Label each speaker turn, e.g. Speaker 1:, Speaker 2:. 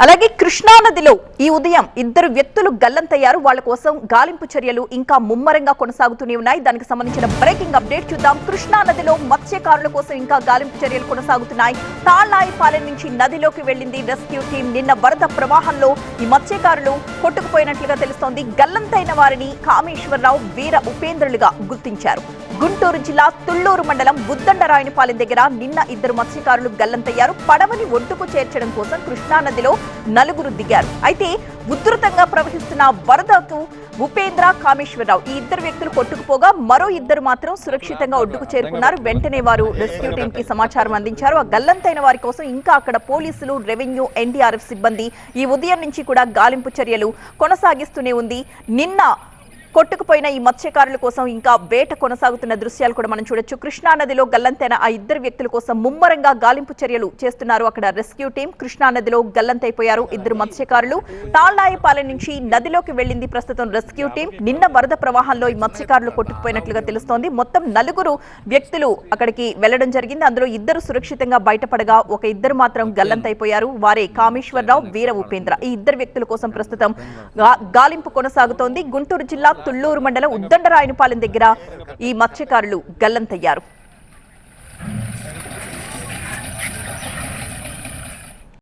Speaker 1: అలాగే కృష్ణా నదిలో ఈ ఉదయం ఇద్దరు వ్యక్తులు గల్లంతయ్యారు. వాళ్ళ కోసం గాలింపు చర్యలు ఇంకా ముమ్మరంగా కొనసాగుతూనే ఉన్నాయి. దానికి సంబంధించిన బ్రేకింగ్ అప్డేట్ చూద్దాం. కృష్ణా నదిలో మత్స్యకారుల కోసం ఇంకా గాలింపు చర్యలు కొనసాగుతున్నాయి. తాళ్ళాయిపాలెం నుంచి నదిలోకి వెళ్ళింది రెస్క్యూ టీం. నిన్న వరద ప్రవాహంలో ఈ మత్స్యకారులు కొట్టుకుపోయినట్లుగా తెలుస్తోంది. గల్లంతైన వారిని కామేశ్వరరావు వీర ఉపేంద్రులుగా గుర్తించారు. గుంటూరు జిల్లా తుళ్ళూరు మండలం బుద్దండరాయనిపాలెం దగ్గర నిన్న ఇద్దరు మత్స్యకారులు గల్లంతయ్యారు. పడవని ఒడ్డుకు చేర్చడం కోసం కృష్ణా నదిలో నలుగురు దిగారు. అయితే ఉధృతంగా ప్రవహిస్తున్న వరదకు ఉపేంద్ర కామేశ్వరరావు ఈ ఇద్దరు వ్యక్తులు కొట్టుకుపోగా మరో ఇద్దరు మాత్రం సురక్షితంగా ఒడ్డుకు చేరుకున్నారు. వెంటనే వారు రెస్క్యూ టీం కి సమాచారం అందించారు. ఆ గల్లంతైన వారి కోసం ఇంకా అక్కడ పోలీసులు రెవెన్యూ ఎన్డీఆర్ఎఫ్ సిబ్బంది ఈ ఉదయం నుంచి కూడా గాలింపు చర్యలు కొనసాగిస్తూనే ఉంది. నిన్న కొట్టుకుపోయిన ఈ మత్స్యకారుల కోసం ఇంకా వేట కొనసాగుతున్న దృశ్యాలు కూడా మనం చూడొచ్చు. కృష్ణా నదిలో గల్లంతైన ఆ ఇద్దరు వ్యక్తుల కోసం ముమ్మరంగా గాలింపు చర్యలు చేస్తున్నారు. అక్కడ రెస్క్యూ టీం కృష్ణా నదిలో గల్లంతైపోయారు ఇద్దరు మత్స్యకారులు. తాళ్ళాయపాలెం నుంచి నదిలోకి వెళ్ళింది ప్రస్తుతం రెస్క్యూ టీం. నిన్న వరద ప్రవాహంలో ఈ మత్స్యకారులు కొట్టుకుపోయినట్లుగా తెలుస్తోంది. మొత్తం నలుగురు వ్యక్తులు అక్కడికి వెళ్ళడం జరిగింది. అందులో ఇద్దరు సురక్షితంగా బయటపడగా ఒక ఇద్దరు మాత్రం గల్లంతైపోయారు. వారే కామేశ్వరరావు వీర ఉపేంద్ర. ఈ ఇద్దరు వ్యక్తుల కోసం ప్రస్తుతం గాలింపు కొనసాగుతోంది. గుంటూరు జిల్లా తుళ్ళూరు మండలం ఉద్దండరాయనపాలెం దగ్గర ఈ మత్స్యకారులు గల్లంతయ్యారు.